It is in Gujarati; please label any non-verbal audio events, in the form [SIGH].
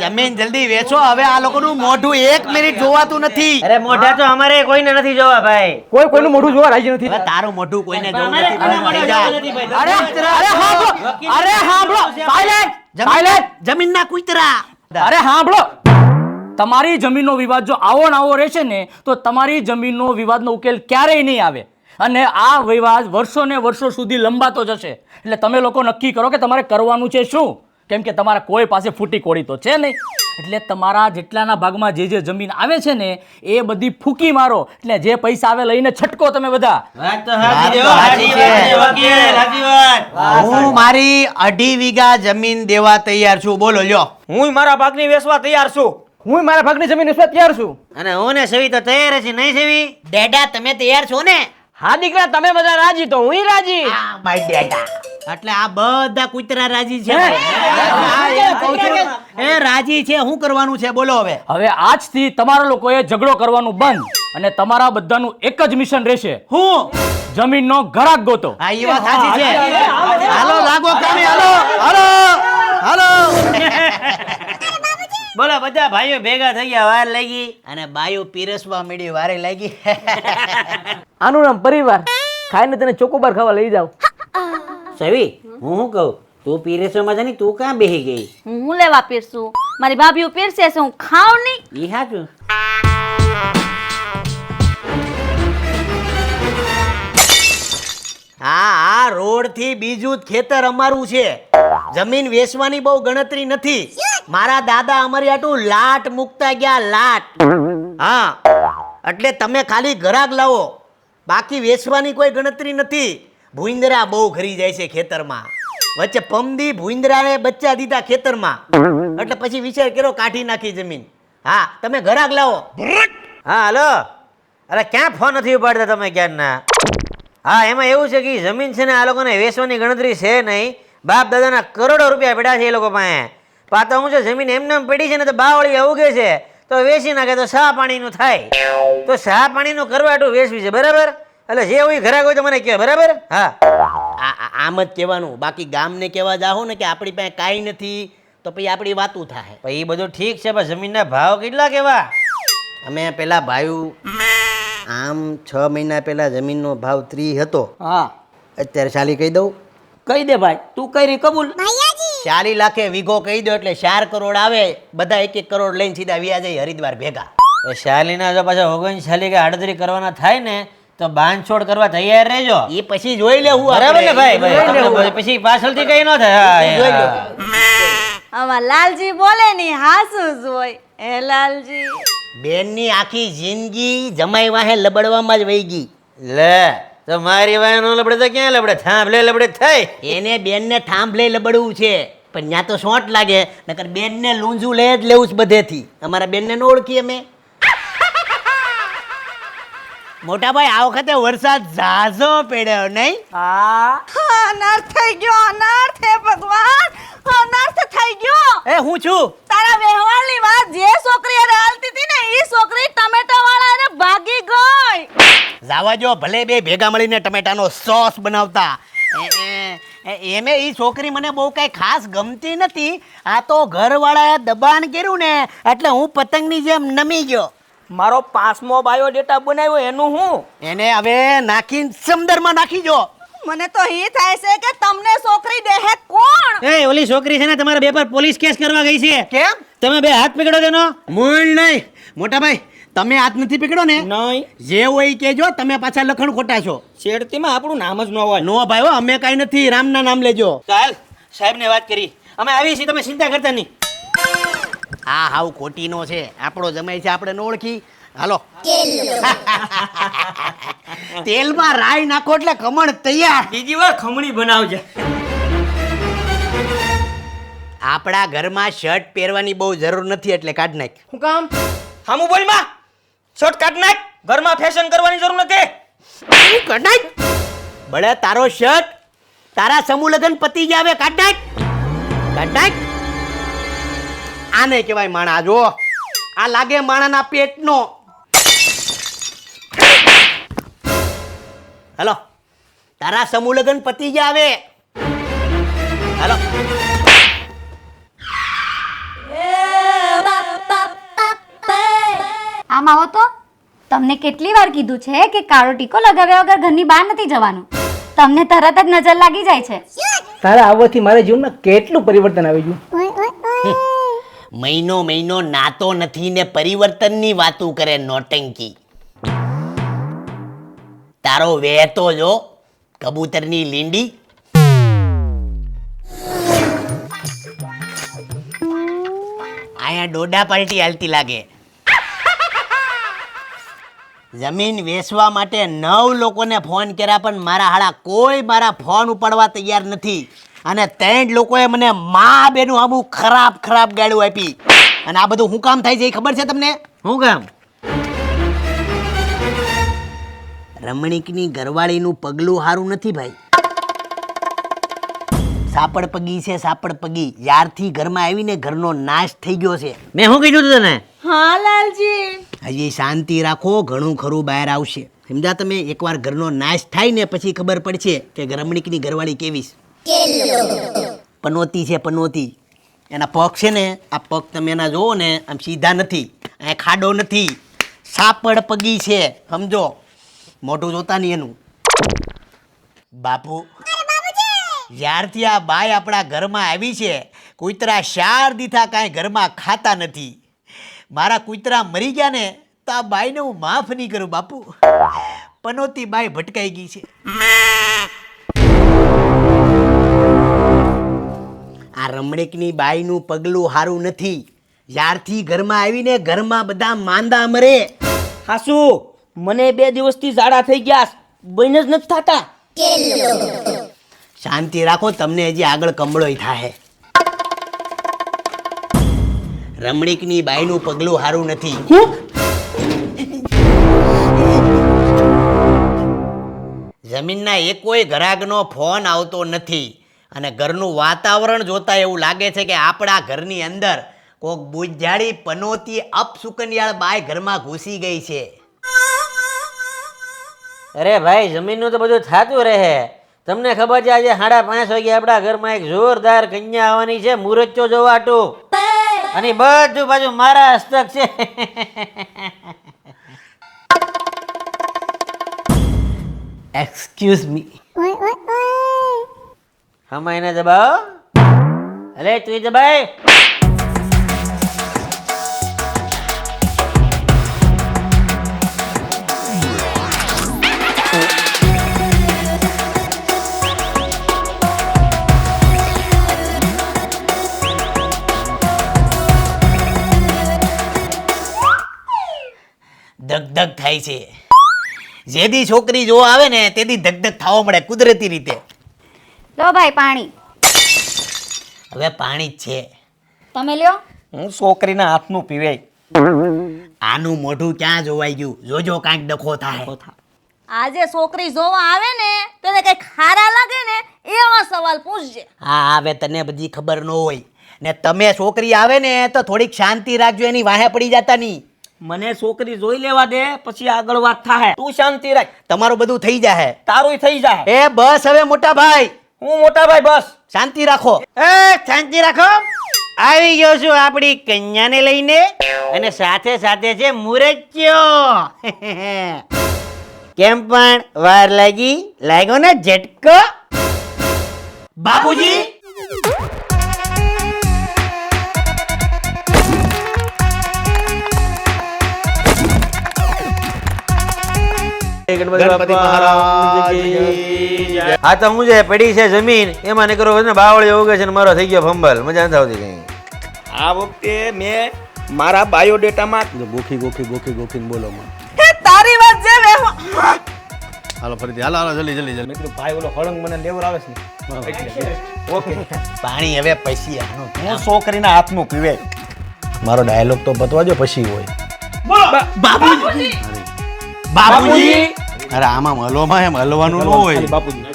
જમીન જલ્દી વેચો. હવે આ લોકોનું મોઢું એક મિનિટ જોવાતું નથી. અરે મોઢા તો અમારે કોઈને નથી જોવા ભાઈ. કોઈ કોઈનું મોઢું જોવા રાજી નથી તારું મોઢું કોઈને જોવું નથી. અરે અરે હાંભળો. અરે હાંભળો. સાયલેન્ટ જમીન જમીનના કુતરા. અરે હાંભળો. તમારી જમીનનો વિવાદ જો આવો ને આવો રહેશે ને તો તમારી જમીનનો વિવાદનો ઉકેલ ક્યારેય નહીં આવે. અને આ વિવાદ વર્ષો ને વર્ષો સુધી લંબાતો જશે. એટલે તમે લોકો નક્કી કરો કે તમારે કરવાનું છે શું? કેમ કે તમારા કોઈ પાસે ફૂટી કોળી તો છે નહીં. એટલે તમારા જેટલાના ભાગમાં જે જે જમીન આવે છે ને એ બધી ફૂકી મારો. એટલે જે પૈસા આવે લઈને છટકો તમે બધા. હું મારી અઢી વીઘા જમીન દેવા તૈયાર છું. બોલો લ્યો. હું મારા ભાગની વેચવા તૈયાર છું. હું મારા ભાગની જમીન વેચવા તૈયાર છું. અને હું ને સેવી તો તૈયાર છે નહીં સેવી? ડેડા તમે તૈયાર છો ને? હા દીકરા તમે બધા રાજી તો હું રાજી? માય ડેડા એટલે આ બધા કૂતરા રાજી છે. એ રાજી છે શું કરવાનું છે બોલો હવે. હવે આજથી તમારા લોકોએ ઝઘડો કરવાનું બંધ અને તમારા બધાનું એક જ મિશન રહેશે. હું? જમીનનો ઘરાક ગોતો. હા એ વાત સાચી છે. હાલો લાગો કામે હાલો. હાલો. હાલો. બોલો બધા ભાઈઓ ભેગા થઈ ગયા વાર લાગી અને બાયો પીરસવા મીડી વારે લાગી. આનું નામ પરિવાર. ખાઈને તને ચોકોબાર ખાવા લઈ જાવ સવી હું શું કહું? તું પીરેસોમાં છે ને તું ક્યાં બેહી ગઈ? હું લેવા પીરસું? મારી ભાભીઓ પીરસે છે હું ખાવ નહીં. ઈ હાચું. હા આ રોડથી બીજું જ ખેતર અમારું છે. જમીન વેચવાની બહુ ગણતરી નથી. મારા દાદા અમારી આટું લાટ મૂકતા ગયા લાટ. હા એટલે તમે ખાલી ઘરાક લાવો. બાકી વેચવાની કોઈ ગણતરી નથી. ભૂંદરા બહુ ઘરી જાય છે ખેતરમાં. વચ્ચે પમદી ભૂંદરાને બચ્ચા દીધા ખેતરમાં. એટલે પછી વિચાર કર્યો કાઢી નાખી જમીન. હા તમે ઘરાક લાવો. હા હલો. અરે ક્યાં ફોન નથી ઉપાડતા તમે ક્યારના? હા એમાં એવું છે કે જમીન છે ને આ લોકોને વેચવાની ગણતરી છે નહીં. બાપ દાદાના કરોડો રૂપિયા પડ્યા છે એ લોકો પાસે. પાછા હું છે જમીન એમને એમ પડી છે ને તો બાવળી ઉગે છે. તો વેચી નાખે તો સા પાણીનું થાય? તો સા પાણીનું કરવાટું વેચવી છે બરાબર? એટલે જે હોય ઘરાક હોય તો મને કહે બરાબર? હા. આમ જ કહેવાનું. બાકી ગામને કહેવા જાઓ ને કે આપણી પાસે કાંઈ નથી તો પછી આપણી વાતું થાય. પછી એ બધું ઠીક છે પણ જમીનના ભાવ કેટલા કેવા અમે પેલા ભાઈ આમ છ મહિના પહેલા જમીનનો ભાવ ત્રી હતો. હા. અત્યારે ચાલી કહી દઉં. કહી દે ભાઈ. તું કઈ રી કબૂલ? ચાલી લાખે વીઘો કહી દો એટલે ચાર કરોડ આવે બધા એક એક કરોડ લઈને સીધા વ્યાજે હરિદ્વાર ભેગા. એ શાલીના જો પાછા ઓગણચાલી કે આડત્રીસ કરવાના થાય ને તો બાંધછોડ કરવા તૈયાર રહેજો. એ પછી જોઈ લેવું બરાબર ને ભાઈ? જોઈ. પછી પાછળથી કઈ ન થાય. હા, એ, જોઈ લો. હા. આમાં લાલજી બોલે ની હાસુ જ હોય. હે લાલજી. બેનની આખી જિંદગી જમાઈ વાહે લબડવામાં જ વહી ગઈ. લે. તો મારી વાયનો લબડે તો ક્યાં લબડે? થાંભલે લબડે થાય એને બેનને થાંભલે લબડવું છે. પણ ત્યાં તો શોર્ટ લાગે નકર બેનને લૂંજું લે જ લેવું છે બધેથી. અમારા બેનને ન ઓળખીએ અમે. મોટા ભાઈ આ વખતે વરસાદ ઝાઝો પડ્યો નહીં? હા. અનર્થ થઈ ગયો અનર્થ હે ભગવાન. અનર્થ થઈ ગયો. એ હું છું? તારા વ્યવહારની વાત જે છોકરી હારે હાલતી હતી ને એ છોકરી ટમેટા વાળા હારે ભાગી ગઈ જાવા જો ભલે બે ભેગા મળીને ટમેટાનો સોસ બનાવતા. એ- એ- એ- એમે એ છોકરી મને બહુ કાંઈ ખાસ ગમતી નથી. આ તો ઘરવાળાએ દબાણ કર્યું ને એટલે હું પતંગની જેમ નમી ગયો. મારો પાંચમો બાયોડેટા બનાવ્યો એનું હું? એને હવે નાખીને સમંદરમાં નાખી જો. મને તો એ થાય છે કે તમને છોકરી દેહે કોણ? એ ઓલી છોકરી છે ને તમારા બે પર પોલીસ કેસ કરવા ગઈ છે. કેમ? તમે બે હાથ પકડો તેનો. મૂળ નહીં. મોટા ભાઈ તમે હાથ નથી પીકડો ને? નહીં. જે હોય કેજો તમે પાછા લખણ ખોટા છો શેડતીમાં આપણું નામ જ ન હોય. નો ભાઈ હો અમે કાંઈ નથી રામના નામ લેજો. કાલ સાહેબને વાત કરી. અમે આવી છીએ તમે ચિંતા કરતા નહીં. આ હાવ ખોટીનો છે. આપણો જમાય છે આપણે ન ઓળખી. હાલો. [LAUGHS] તેલમાં રાઈ નાખો એટલે ખમણ તૈયાર. બીજી વાર ખમણી બનાવજે. આપણા ઘરમાં શર્ટ પહેરવાની બહુ જરૂર નથી એટલે કાઢ નાખ. હું કામ? હામું બોલ માં શોર્ટ કાઢ નાખ. ઘરમાં ફેશન કરવાની જરૂર નથી. કાઢ નાખ બળે તારો શર્ટ તારા સમૂહ લગ્ન પતી ગયા હવે કાઢ નાખ. કાઢ નાખ. આને કહેવાય માણા જો આ લાગે માણાના પેટનો. હલો. તારા સમૂહ લગ્ન પતી ગયા હવે. હલો. આમ આવો તો? તમને કેટલી વાર કીધું છે કે કાળો ટીકો લગાવ્યા વગર ઘરની બહાર નથી જવાનું? તમને તરત જ નજર લાગી જાય છે. તારા આવવાથી મારા જીવનમાં કેટલું પરિવર્તન આવી ગયું? મહિનો મહિનો નાતો નથી ને પરિવર્તનની વાતો કરે નોટંકી. તારો વહેતો જો કબૂતરની લીંડી. અહીંયા ડોડા પાલટી હાલતી લાગે. જમીન વેચવા માટે નવ લોકોને ફોન કર્યા પણ મારા હાળા કોઈ મારા ફોન ઉપાડવા તૈયાર નથી. અને ત્રણ લોકોએ મને મા બેનું આબુ ખરાબ ખરાબ ગાળું આપી. અને આ બધું શું કામ થાય છે એ ખબર છે તમને? શું કામ? રમણીકની ઘરવાળીનું પગલું સારું નથી ભાઈ. સાપડ પગી છે સાપડ પગી. યારથી ઘરમાં આવીને ઘરનો નાશ થઈ ગયો છે. મેં શું કીધું તું તને? હા લાલજી. હજી શાંતિ રાખો, ઘણું ખરું બહાર આવશે. સમજા તમે? એકવાર ઘરનો નાશ થાય ને પછી ખબર પડશે કે રમણીકની ઘરવાળી કેવી પનોતી છે, પનોતી. એના પગ છે ને, આ પગ તમે એના જોવો ને, આમ સીધા નથી. આ ખાડો નથી. સાપડ પગી છે, સમજો? મોઢું જોતા નહીં એનું. બાપુ, જ્યારથી આ બાય આપણા ઘરમાં આવી છે, કુતરા શાર દીથા કાંઈ ઘરમાં ખાતા નથી. મારા કૂતરા મરી ગયા ને તો આ બાઈને હું માફ નહીં કરું બાપુ. પનોતી બાઈ ભટકાઈ ગઈ છે. આ રમણીકની બાઈનું પગલું સારું નથી. જ્યારથી ઘરમાં આવીને ઘરમાં બધા માંદા મરે. હાસુ મને બે દિવસથી ઝાડા થઈ ગયા બન જ નથી થતા. શાંતિ રાખો તમને હજી આગળ કમળોય થાય રમણીકની બાઈનું પગલું સારું નથી. જમીનના એકોય ગ્રાહકનો ફોન આવતો નથી અને ઘરનું વાતાવરણ જોતા એવું લાગે છે કે આપણા ઘરની અંદર કોક બુજાડી પનોતી અપસુકન્યાળ બાય ઘરમાં ઘૂસી ગઈ છે. અરે ભાઈ જમીનનું તો બધું થતું રહે. તમને ખબર છે આજે સાડા પાંચ વાગે આપણા ઘરમાં એક જોરદાર કન્યા આવવાની છે મુરચ્ચો જોવાટું. અને બધું બાજુ મારા હસ્તક છે. એક્સક્યુઝ મી હમ એને દબાવો અરે તું દબાય ધગધગ થાય છે. જેદી છોકરી જો આવે ને તેદી ધગધગ થવા મળે કુદરતી રીતે. લો ભાઈ પાણી. હવે પાણી જ છે. તમે લ્યો. હું છોકરીના હાથનું પીવે આનું મોઢું ક્યાં જોવાઈ ગયું? જોજો કાંઈક ડખો થાય. આજે છોકરી જોવા આવે ને તને કઈ ખારા લાગે ને એવા સવાલ પૂછજે. હા હવે તને બધી ખબર ન હોય. ને તમે છોકરી આવે ને તો થોડીક શાંતિ રાખજો એની વાહે પડી જતા નહીં. મને છોકરી જોઈ લેવા દે પછી આગળ વાત થાય તું શાંતિ રાખ. તમારું બધું થઈ જાય તારું થઈ જાય એ બસ હવે મોટા ભાઈ. હું મોટા ભાઈ બસ. શાંતિ રાખો. એ શાંતિ રાખો. આવી ગયો છું આપણી કન્યાને લઈને અને સાથે સાથે છે મુરચ્યો. [LAUGHS] કેમ પણ વાર લાગી? લાગ્યો ને ઝટકો? બાપુજી! ગણપતિ આ તો હું જે પડી છે જમીન એમાં નીકળો ને બાવળી ઉગે છે ને મારો થઈ ગયો ફંબલ મજા નથી આવતી કઈ. આ વખતે મેં મારા બાયોડેટામાં ગોખી ગોખી ગોખી ગોખીને બોલો તારી વાત જે હાલો ફરીથી. હાલો હાલો જલ્દી જલ્દી જલ્દી. મેં ભાઈ ઓલો હળંગ મને લેવડાવે છે ને. ઓકે. પાણી હવે પૈસી આનો હું છોકરીના હાથનું પીવે. મારો ડાયલોગ તો બતવા જો પછી હોય. બાપુજી. બાપુજી. અરે આમાં હલવામાં એમ હલવાનું ન હોય. બાપુજી